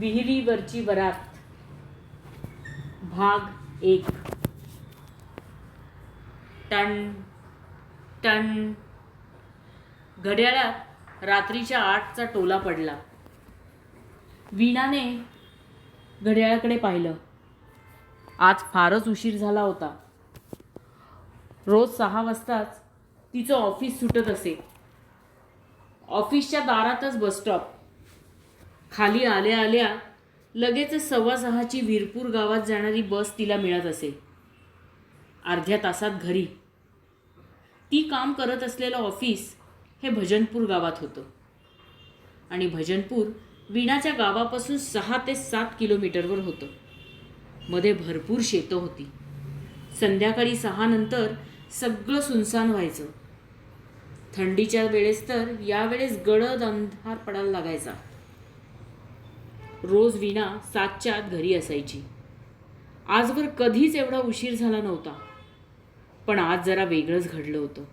विहिरीवरची वरात. भाग एक. टन टन घड्याळात रात्रीच्या आठचा टोला पडला. वीणाने घड्याळाकडे पाहिलं. आज फारच उशीर झाला होता. रोज सहा वाजताच तिचं ऑफिस सुटत असे. ऑफिसच्या दारातच बसस्टॉप. खाली आल्या आल्या लगेच सव्वा सहाची वीरपूर गावात जाणारी बस तिला मिळत असे. अर्ध्या तासात घरी. ती काम करत असलेलं ऑफिस हे भजनपूर गावात होतं. आणि भजनपूर विणाच्या गावापासून सहा ते सात किलोमीटरवर होतं. मध्ये भरपूर शेतं होती. संध्याकाळी सहा नंतर सगळं सुनसान व्हायचं. थंडीच्या वेळेस तर यावेळेस गडद अंधार पडायला लागायचा. रोज वीणा सातच्या आत घरी असायची. आजवर कधीच एवढा उशीर झाला नव्हता. पण आज जरा वेगळंच घडलं होतं.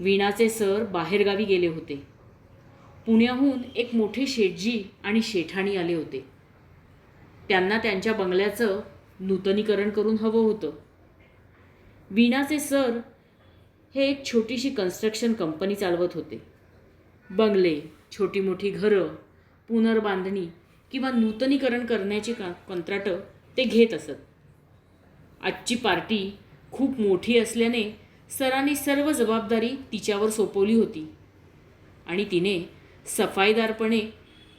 वीणाचे सर बाहेरगावी गेले होते. पुण्याहून एक मोठे शेठजी आणि शेठाणी आले होते. त्यांना त्यांच्या बंगल्याचं नूतनीकरण करून हवं होतं. वीणाचे सर हे एक छोटीशी कन्स्ट्रक्शन कंपनी चालवत होते. बंगले छोटी मोठी घरं पुनर्बांधणी किंवा नूतनीकरण करण्याची का कंत्राटं ते घेत असत. आजची पार्टी खूप मोठी असल्याने सरांनी सर्व जबाबदारी तिच्यावर सोपवली होती आणि तिने सफाईदारपणे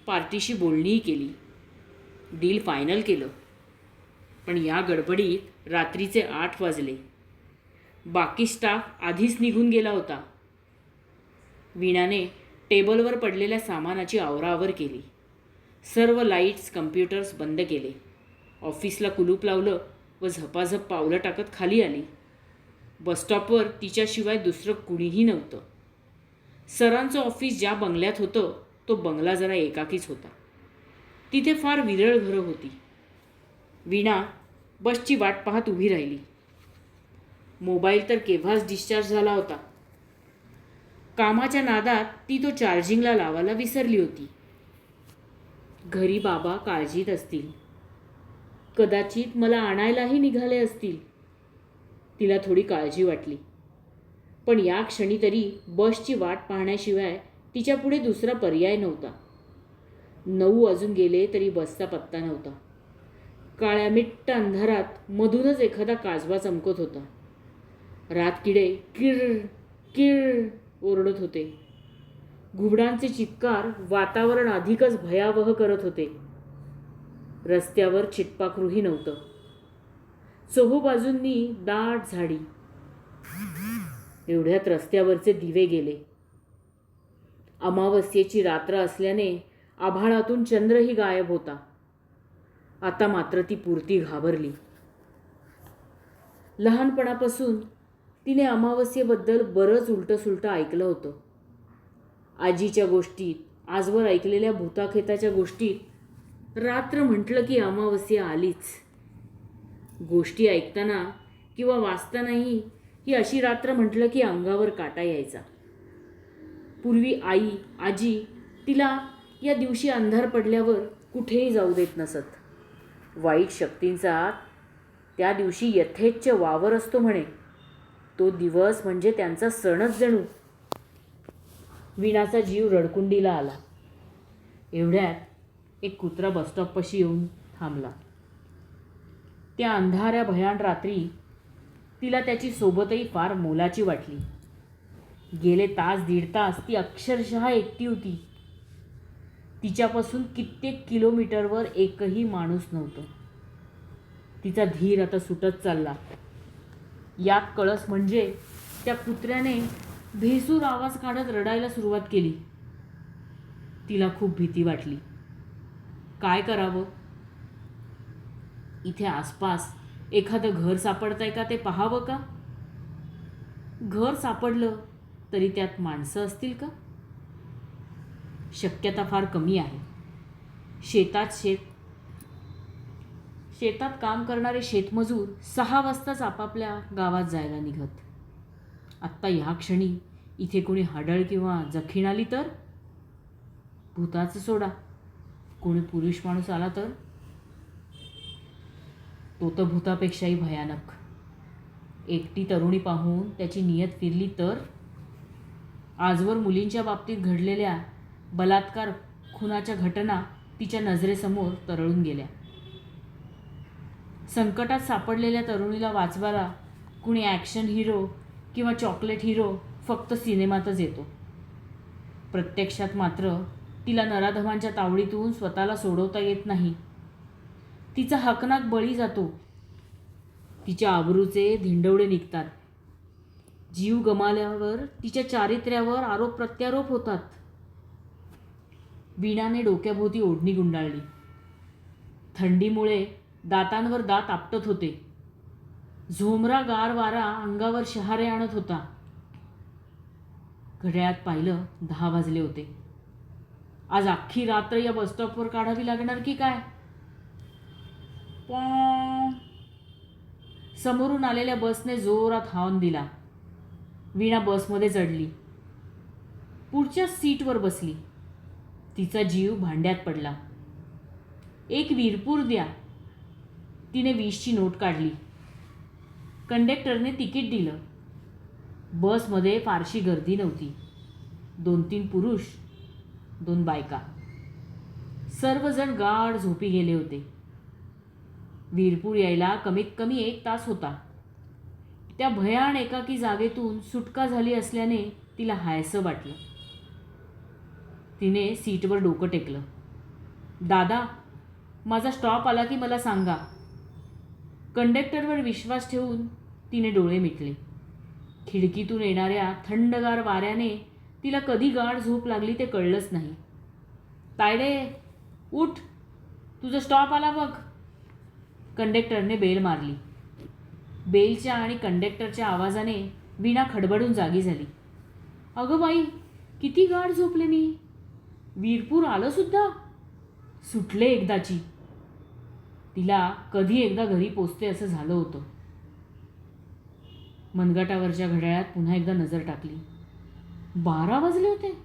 पार्टीशी बोलणीही केली. डील फायनल केलं. पण या गडबडीत रात्रीचे आठ वाजले. बाकी स्टाफ आधीच निघून गेला होता. वीणाने टेबलवर पडलेल्या सामानाची आवराआवर केली. सर्व लाईट्स कम्प्युटर्स बंद केले. ऑफिसला कुलूप लावलं व झपाझप पावलं टाकत खाली आली. बसस्टॉपवर तिच्याशिवाय दुसरं कुणीही नव्हतं. सरांचं ऑफिस ज्या बंगल्यात होतं तो बंगला जरा एकाकीच होता. तिथे फार विरळ घरं होती. वीणा बसची वाट पाहत उभी राहिली. मोबाईल तर केव्हाच डिस्चार्ज झाला होता. कामाच्या नादात ती तो चार्जिंगला लावायला विसरली होती. घरी बाबा काळजीत असतील. कदाचित मला आणायलाही निघाले असतील. तिला थोडी काळजी वाटली. पण या क्षणी तरी बसची वाट पाहण्याशिवाय तिच्यापुढे दुसरा पर्याय नव्हता. नऊ अजून गेले तरी बसचा पत्ता नव्हता. काळ्या मिट्ट अंधारात मधूनच एखादा काजवा चमकत होता. रातकिडे किळ किळ ओरडत होते. घुबडांचे चित्कार वातावरण अधिकच भयावह करत होते. रस्त्यावर चिटपाखरूही नव्हतं. चहूबाजूंनी दाट झाडी. एवढ्यात रस्त्यावरचे दिवे गेले. अमावस्येची रात्र असल्याने आभाळातून चंद्रही गायब होता. आता मात्र ती पुरती घाबरली. लहानपणापासून तिने अमावस्येबद्दल बरंच उलटंसुलटं ऐकलं होतं. आजीच्या गोष्टीत आजवर ऐकलेल्या भूताखेताच्या गोष्टीत रात्र म्हटलं की अमावस्या आलीच. गोष्टी ऐकताना किंवा वाचतानाही ही अशी रात्र म्हटलं की अंगावर काटा यायचा. पूर्वी आई आजी तिला या दिवशी अंधार पडल्यावर कुठेही जाऊ देत नसत. वाईट शक्तींचा त्या दिवशी यथेच्छ वावर असतो म्हणे. तो दिवस म्हणजे त्यांचा सणच जणू. विणाचा जीव रडकुंडीला आला. एवढ्यात एक कुत्रा बसस्टॉपपाशी येऊन थांबला. त्या अंधाऱ्या भयान रात्री तिला त्याची सोबतही फार मोलाची वाटली. गेले तास दीड तास ती अक्षरशः एकटी होती. तिच्यापासून कित्येक किलोमीटरवर एकही माणूस नव्हतं. तिचा धीर आता सुटत चालला. यात कळस म्हणजे त्या कुत्र्याने भेसूर आवाज काढत रडायला सुरुवात केली. तिला खूप भीती वाटली. काय करावं? इथे आसपास एखादं घर सापडतंय का ते पाहावं का? घर सापडलं तरी त्यात माणसं असतील का? शक्यता फार कमी आहे. शेतात शेत शेतात काम करणारे शेतमजूर सहा वाजताच आपापल्या गावात जायला निघत. आत्ता ह्या क्षणी इथे कोणी हाडळ किंवा जखीण आली तर? भूताचं सोडा. कोणी पुरुष माणूस आला तर? तो तर भूतापेक्षाही भयानक. एकटी तरुणी पाहून त्याची नियत फिरली तर? आजवर मुलींच्या बाबतीत घडलेल्या बलात्कार खुनाच्या घटना तिच्या नजरेसमोर तरळून गेल्या. संकटात सापडलेल्या तरुणीला वाचवायला कुणी ॲक्शन हिरो किंवा चॉकलेट हिरो फक्त सिनेमातच येतो. प्रत्यक्षात मात्र तिला नराधमांच्या तावडीतून स्वतःला सोडवता येत नाही. तिचा हकनाक बळी जातो. तिच्या आबरूचे धिंडवडे निघतात. जीव गमावल्यावर तिच्या चारित्र्यावर आरोप प्रत्यारोप होतात. वीणाने डोक्याभोवती ओढणी गुंडाळली. थंडीमुळे दातांवर दात आपटत होते. झोमरा गार वारा अंगावर शहारे आणत होता. घड्याळात पाहिलं दहा वाजले होते. आज अख्खी रात्र या बसस्टॉपवर काढावी लागणार की काय? पण समोरून आलेल्या बसने जोरात हॉर्न दिला. वीणा बसमध्ये चढली. पुढच्या सीटवर बसली. तिचा जीव भांड्यात पडला. एक वीरपूर द्या. तिने वीसची नोट काढली. कंडक्टरने तिकीट दिलं. बसमध्ये फारशी गर्दी नव्हती. दोन तीन पुरुष दोन बायका. सर्वजण गाढ झोपी गेले होते. वीरपूर यायला कमीत कमी एक तास होता. त्या भयान एकाकी जागेतून सुटका झाली असल्याने तिला हायसं वाटलं. तिने सीटवर डोकं टेकलं. दादा माझा स्टॉप आला की मला सांगा. कंडक्टरवर विश्वास ठेवून तिने डोळे मिटले. खिडकीतून येणाऱ्या थंडगार वाऱ्याने तिला कधी गाढ झोप लागली ते कळलंच नाही. तायडे उठ तुझा स्टॉप आला बघ. कंडक्टरने बेल मारली. बेलच्या आणि कंडक्टरच्या आवाजाने वीणा खडबडून जागी झाली. अगं बाई किती गाढ झोपले मी वीरपूर आलं सुद्धा? सुटले एकदाची. तिला कधी एकदा घरी पोचते असं झालं होतं. मनगटावरच्या घड्याळात पुन्हा एकदा नजर टाकली. बारा वाजले होते.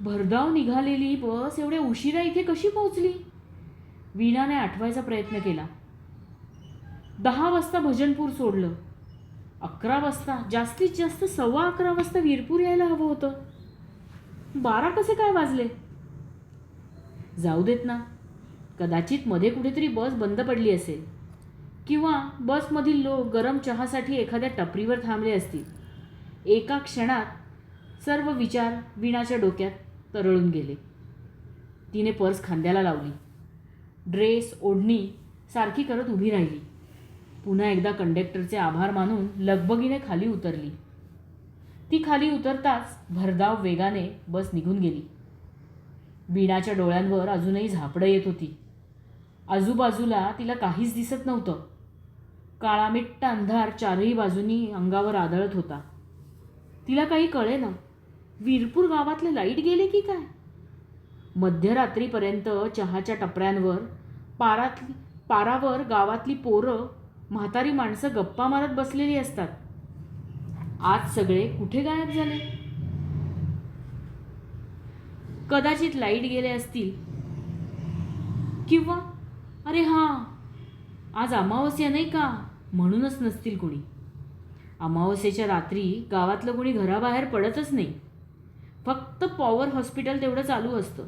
भरधाव निघालेली बस एवढ्या उशिरा इथे कशी पोहोचली? वीणाने आठवायचा प्रयत्न केला. दहा वाजता भजनपूर सोडलं. अकरा वाजता जास्तीत जास्त सव्वा अकरा वाजता वीरपूर यायला हवं होतं. बारा कसे काय वाजले? जाऊ देत ना. कदाचित मध्ये कुठेतरी बस बंद पडली असेल. किंवा बसमधील लोक गरम चहासाठी एखाद्या टपरीवर थांबले असतील. एका क्षणात सर्व विचार वीणाच्या डोक्यात तरळून गेले. तिने पर्स खांद्याला लावली. ड्रेस ओढणी सारखी करत उभी राहिली. पुन्हा एकदा कंडक्टरचे आभार मानून लगबगीने खाली उतरली. ती खाली उतरताच भरधाव वेगाने बस निघून गेली. वीणाच्या डोळ्यांवर अजूनही झापडं येत होती. आजूबाजूला तिला काहीच दिसत नव्हतं. काळामिट्ट अंधार चारही बाजूनी अंगावर आदळत होता. तिला काही कळे ना वीरपूर गावातले लाइट गेले की काय? मध्यरात्रीपर्यंत चहाच्या टपऱ्यांवर पारातली पारावर गावातली पोरं म्हातारी माणसं गप्पा मारत बसलेली असतात. आज सगळे कुठे गायब झाले? कदाचित लाइट गेले असतील. किंवा अरे हां. आज अमावस्या नाही का? म्हणूनच नसतील कोणी. अमावस्येच्या रात्री गावातलं कोणी घराबाहेर पडतच नाही. फक्त पॉवर हॉस्पिटल तेवढं चालू असतं.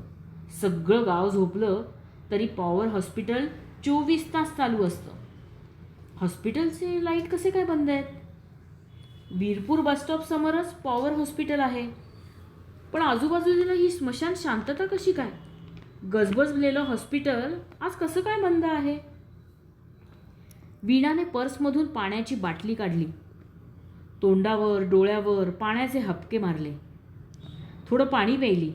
सगळं गाव झोपलं तरी पॉवर हॉस्पिटल चोवीस तास चालू असतं. हॉस्पिटलचे लाइट कसे काय बंद आहेत? वीरपूर बसस्टॉपसमोरच पॉवर हॉस्पिटल आहे. पण आजूबाजूला ही स्मशान शांतता कशी काय? गजबजलेलं हॉस्पिटल आज कसं काय बंद आहे? वीणाने पर्समधून पाण्याची बाटली काढली. तोंडावर डोळ्यावर पाण्याचे हपके मारले. थोडं पाणी प्यायली.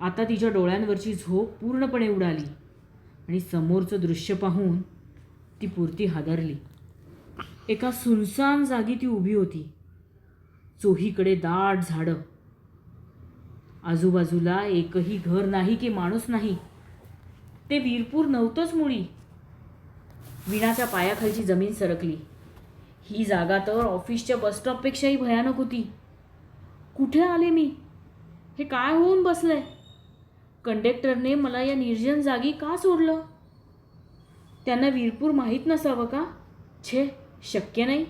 आता तिच्या डोळ्यांवरची झोप पूर्णपणे उडाली आणि समोरचं दृश्य पाहून ती पुरती हादरली. एका सुनसान जागी ती उभी होती. चोहीकडे दाट झाडं आजूबाजूला एकही घर नाही की माणूस नाही. ते वीरपूर नव्हतंच मुळी. विणाच्या पायाखालची जमीन सरकली. ही जागा तर ऑफिसच्या बसस्टॉपपेक्षाही भयानक होती. कुठे आले मी? हे काय होऊन बसलंय? कंडक्टरने मला या निर्जन जागी का सोडलं? त्यांना वीरपूर माहीत नसावं का? छे शक्य नाही.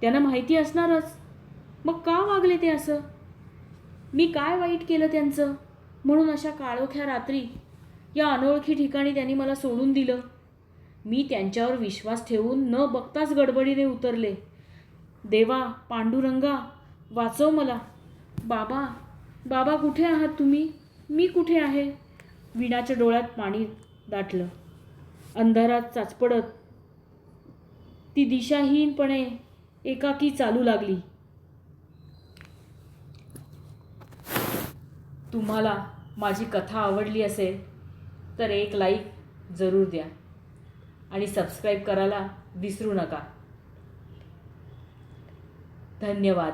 त्यांना माहिती असणारच. मग का वागले ते असं? मी काय वाईट केलं त्यांचं? म्हणून अशा काळोख्या रात्री या अनोळखी ठिकाणी त्यांनी मला सोडून दिलं. मी त्यांच्यावर विश्वास ठेवून न बघताच गडबडीने उतरले. देवा पांडुरंगा वाचव मला. बाबा बाबा कुठे आहात तुम्ही? मी कुठे आहे? विणाच्या डोळ्यात पाणी दाटलं. अंधारात चाचपडत ती दिशाहीनपणे एकाकी चालू लागली. तुम्हाला माझी कथा आवडली असेल तर एक लाईक जरूर द्या. आणि सबस्क्राईब करायला विसरू नका. धन्यवाद.